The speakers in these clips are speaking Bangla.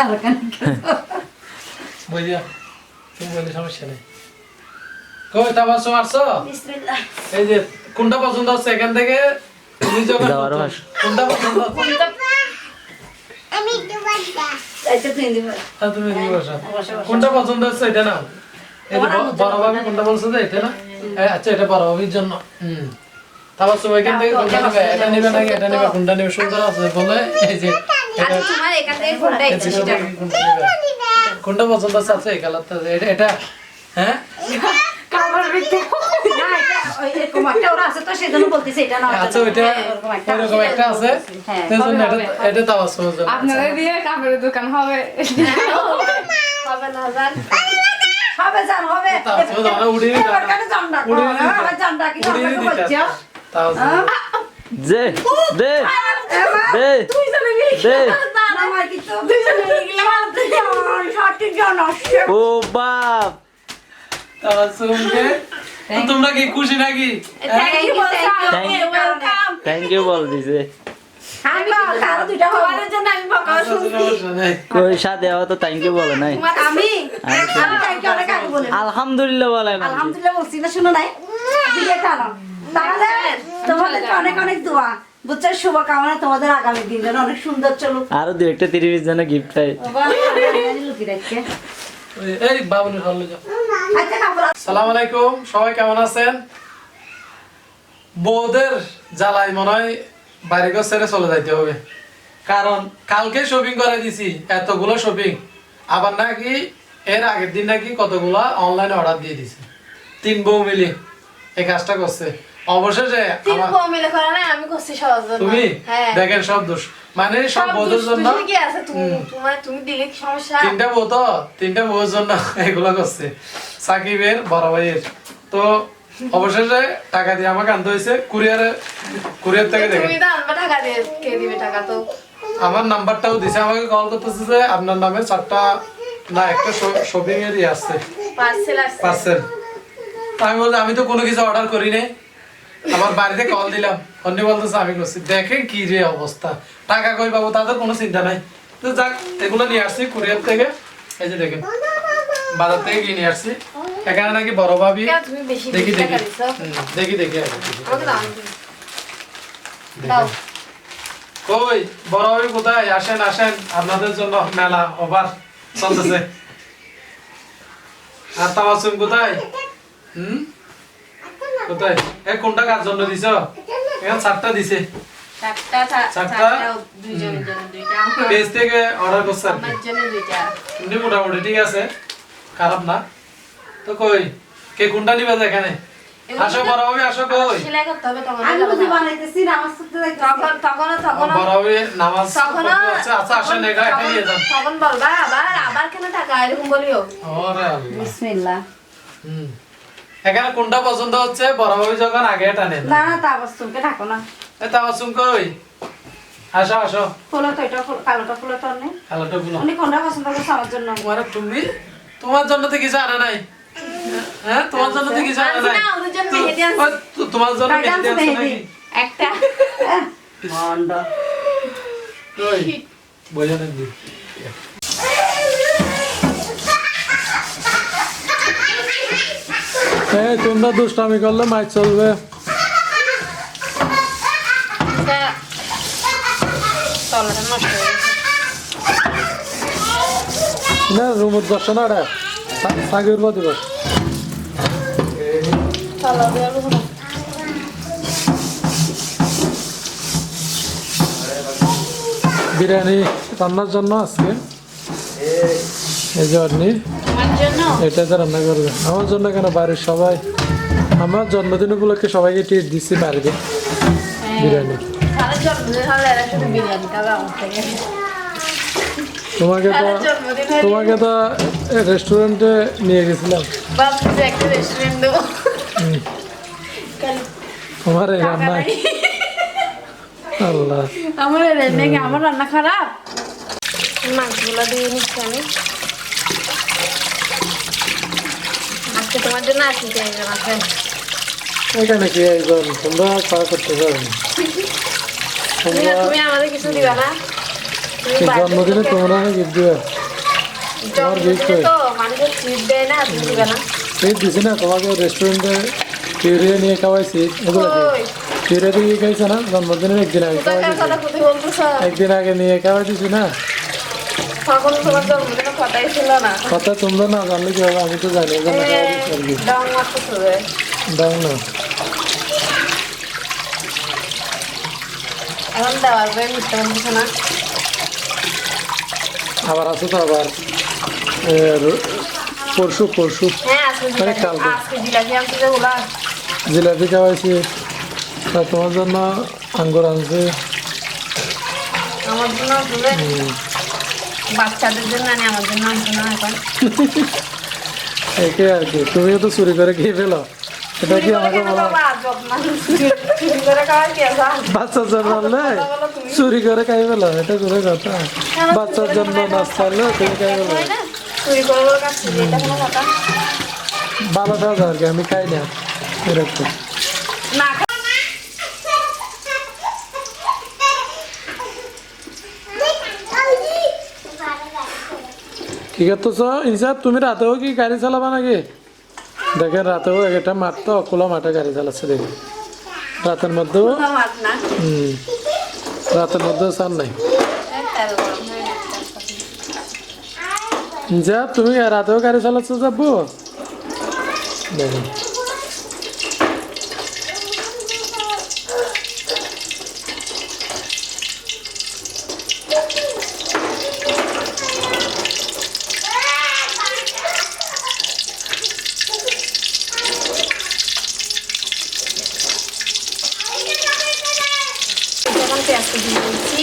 এই যে কোনটা পছন্দ হচ্ছে এখান থেকে? তুমি যখন। কোনটা পছন্দ আচ্ছা হ্যাঁ। কোনটা পছন্দ হচ্ছে এটা না বড় ভাবি কোনটা বলছো এটা না আচ্ছা এটা বড় ভাবির জন্য। হুম। তারপর সব এখান থেকে কোনটা নেবে? এটা নেবে নাকি? এটা নেবে? কোনটা নেবে? সুন্দর আছে বলে। এই যে আচ্ছা তোমার এখান থেকে কোনটা এই ইচ্ছা কোনটা? পছন্দ আছে? এই কালারটা এটা এটা হ্যাঁ? কাপড় বিতে না এটা এরকম একটা ওরা আছে তো সেজন্য বলতেছে এটা না আচ্ছা ওইটা এরকম একটা আছে। হ্যাঁ, সেই জন্য হবে, এটা হবে। এটা তাও আছে আপনাদের দিয়ে কাপড়ের দোকান হবে। হবে। না জান। হবে জান হবে। তা আছে, ও জানো, উড়িয়ে দিতে? উড়িয়ে। দে ও বাপ। তোমরা কি খুশি নাকি? থ্যাংক ইউ বল দিছে আলহামদুলিল্লাহ বলে আলহামদুলিল্লাহ বলছি না শুনো নাই? তাহলে তোমাদেরকে অনেক অনেক দোয়া। বুঝছ শুভকামনা তোমাদের আগামী দিন যেন অনেক সুন্দর চলুক। আরও দু একটা তিরিশ জনে গিফট পাই বাবা, আমি লুকিয়ে রাখছি। ওই- এই বাবুনি হলে যাও। আচ্ছা কাপড় সালাম আলাইকুম সবাই কেমন আছেন? বউদের জ্বালাই মনে হয় বাইরে ঘর ছেড়ে চলে যাইতে হবে। কারণ কালকে শপিং করে দিছি এতগুলো শপিং আবার নাকি এর আগের দিন নাকি কতগুলা অনলাইনে অর্ডার দিয়ে দিছে। তিন বউ মিলে এই কাজটা করছে। অবশেষে আমি করছি তুমি? হ্যাঁ। দেখেন সব দোষ। মানে সব বউদের জন্য কি আছে তুমি তুমি দিলে কি সমস্যা? তিনটা বউ তো তিনটা বউর জন্য এগুলো করছে। সাকিবের বড় ভাইয়ের। তো অবশেষে টাকা দিয়ে আমাকে আনতে হয়েছে কুরিয়ারে কুরিয়ার থেকে দেখে তুমি তো আনবা টাকা দিয়ে কে দিবে টাকা তো? আমার নাম্বারটাও দিছে আমাকে কল করতেছে যে আপনার নামে চারটা না একটা শপিং এর ইয়ে আসছে পার্সেল আসছে পার্সেল আমি বললাম আমি তো কোনো কিছু অর্ডার করি নাই। আমার বাড়িতে কল দিলাম। অন্য বলতেছে আমি করছি দেখেন কি রে অবস্থা। টাকা কই পাবো তাদের কোনো চিন্তা নাই। তো যাক এগুলো নিয়ে আসছি কুরিয়ার থেকে। এই যে দেখেন বাজার থেকে কিনে আসছি। এখানে নাকি বড় ভাবি। দেখি দেখি। দেখি দেখি কই বড় ভাবি কোথায়? আসেন আসেন। আপনাদের জন্য মেলা ওভার চলতেছে। আর তামাসুম কোথায়? হুম? কোথায় এ কোনটা কার জন্য দিছ? এখানে চারটা দিছে। পেজ থেকে অর্ডার এমনি মোটামুটি ঠিক আছে। খারাপ না। তো কই কে কোনটা নিবে এখানে? আসো বড় ভাবি আসো কই? সেলাই করতে হবে তখন আমি বুঝি বানাইতেছি নামাজ পড়তে। তখন তখনও তখনও বড় ভাবি নামাজ তখনও পড়তে যাচ্ছে। আচ্ছা আসেন এখানে একটা নিয়ে যান। তখন বলবা আবার আবার কেন টাকা? এরকম বলিও। ওরে বিসমিল্লাহ। হুম। এখানে কোনটা পছন্দ হচ্ছে? বড় ভাবি যখন আগে টানেন না না তা বস তুমি থাকো না। এ তামাসুম কই আসো আসো। ফুলো তো এটা ফুল- কালোটা ফুলো তো নেই কালোটা গুলো উনি কোনটা পছন্দ করছে আমার জন্য? তোমার তুমি তোমার জন্য তো কিছু আনা নাই। হ্যাঁ তোমার জন্য তো কিছু আনা নাই। না, ওদের জন্য মেহেদি তো তোমার জন্য মেহেদি একটা। মন্ড কই বোঝা নাকি এই তোমরা দুষ্টামি করলে মাইক চলবে। না রুমত বসো না রে। সাগের বাদে বস। বিরিয়ানি রান্নার জন্য আজকে। এই যে জন্য এটাতে রান্না করবে। আমার জন্য কেন বাড়ির সবাই? আমার জন্মদিন উপলক্ষে সবাইকে ট্রিট দিচ্ছি বাড়িতে। বিরিয়ানি। তোমাকে তো তোমাকে তো রেস্টুরেন্টে নিয়ে গেছিলাম। তোমার এই নাই। আল্লাহ। আমার রান্না আমার রান্না খারাপ? মাছগুলো দিয়ে নিচ্ছি আমি। আজকে তোমার জন্য আসি চাইলাম আছে এখানে কি একজন তোমরা খাওয়া করতে পারো তুমি তুমি আমাদের কিছু দিবা না। জন্মদিনে তোমরা গিফট দিবে। তোমার gift তো মানুষের ট্রিট দেয় না তুমি দিবে না। এই দিছি না তোমাকে রেস্টুরেন্টে পিউরিয়া নিয়ে খাওয়াইছি। কি? দিয়ে খাইছে না? জন্মদিনের একদিন আগে কোথায় খাওয়াই কথা দিছি কোথায় বলতেছ? একদিন আগে নিয়ে খাওয়াই দিছি না? তখন তোমার জন্মদিনে কথাই ছিল না। কথা তোমরা না জানলে কি হবে? আমি তো জানি মারতেছে। দাও না। এখন দেওয়ার পরে মিথ্যা বলতেছে না। আবার আছে তো আবার। পরশু পরশু। হ্যাঁ জিলাপি খাওয়াইছি। তা তোমার জন্য আঙ্গুর আনছি। আমার জন্য বাচ্চাদের জন্য আনি আমার জন্য আনছে না এখন। একে আর কি তুমিও তো চুরি করে খেয়ে ফেলো। এটা কি আমাকে কেন বলা? বাচ্চার জন্য আনলে চুরি করে খাই ফেলো এটা করে কথা। বাচ্চার জন্য নাস্তা তুমি খাই ফেলো। হয় কোনো? ভালো খাওয়া আর কি আমি খাই না। এরকম। না আছে করতেছ ইনসাফ তুমি রাতেও কি গাড়ি চালাবা নাকি দেখেন রাতেও একটা মাঠ তো খোলা মাঠে গাড়ি চালাচ্ছে দেখি রাতের মধ্যেও। হুম রাতের মধ্যেও চান নাই। যা তুমি রাতেও গাড়ি চালাচ্ছ যাব দেখুন পেঁয়াজটা দিয়ে দিচ্ছি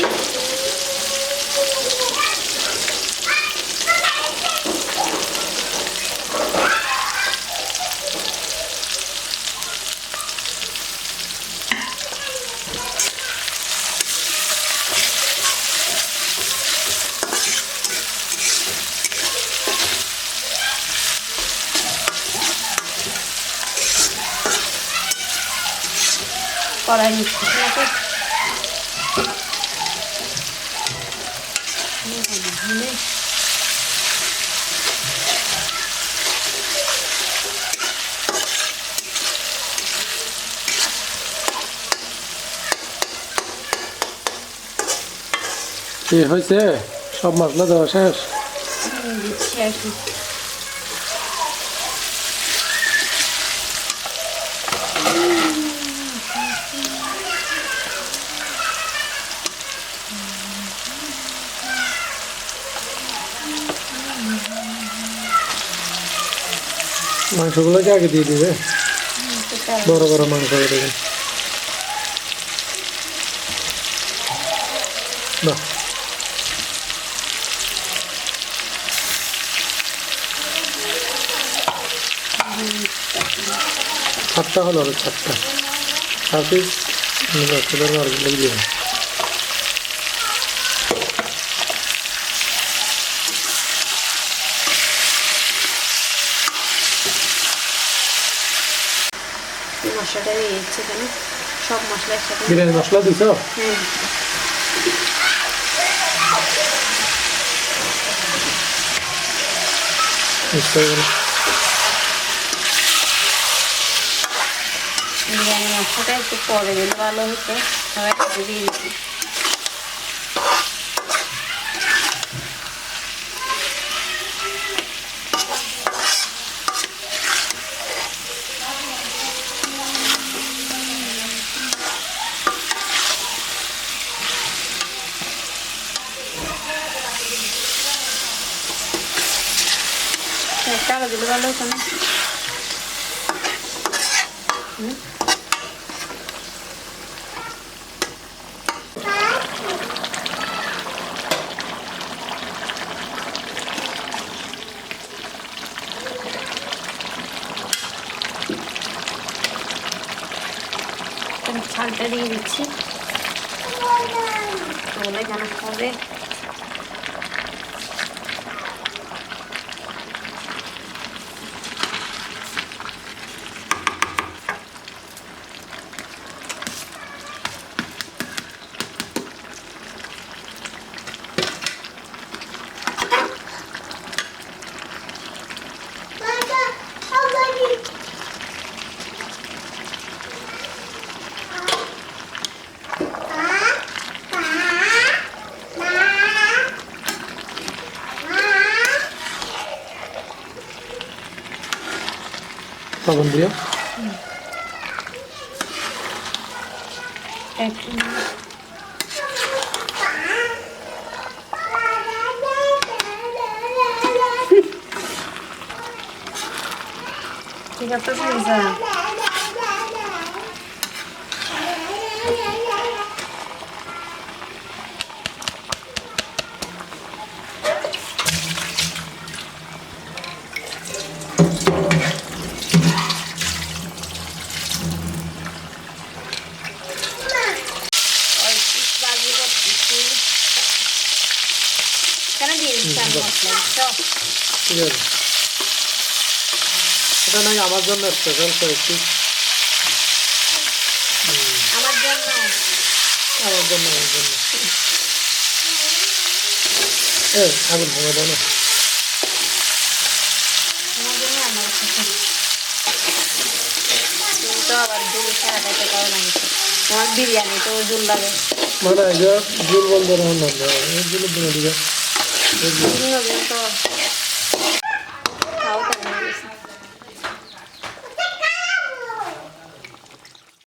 কড়াই নিচ্ছি ঠিক কি হয়েছে? সব মশলা দেওয়া শেষ? দিচ্ছি আর কি। মাংসগুলোকে আগে দিয়ে দিবে। বড় বড় মাংস দেবেন বাহ। সাতটা হলো আরও বাচ্চাদের আর লেগে দিবেন এই সব মশলা একসাথে বিরিয়ানি মশলা দিছ? হ্যাঁ বিরিয়ানি মশলাটা একটু পরে দিলে ভালো হতো সবাই দিয়ে দিচ্ছি একটা আরও দিলে ভালো হতো না এখানে দিয়ে দিচ্ছি তাহলে যেন হবে লবণ দিও একটু ঠিক আছে শুনছা কেন দিয়ে দিচ্ছি আমি মশলা বুঝছ? ঠিক আছে এটা নাই আমার জন্য স্পেশাল করেছি আমার জন্য আমার জন্য আমার জন্য এ আগুন ভেঙে দাও না আমার জন্য আমার সাথে তুমি তো আবার দুল সারা খাইতে পারো না কিছু তোমার বিরিয়ানি তো জুল লাগে মানে এই যে জুল বলতে রহমান জুলের দিনে দিবে বিভিন্ন দিন তো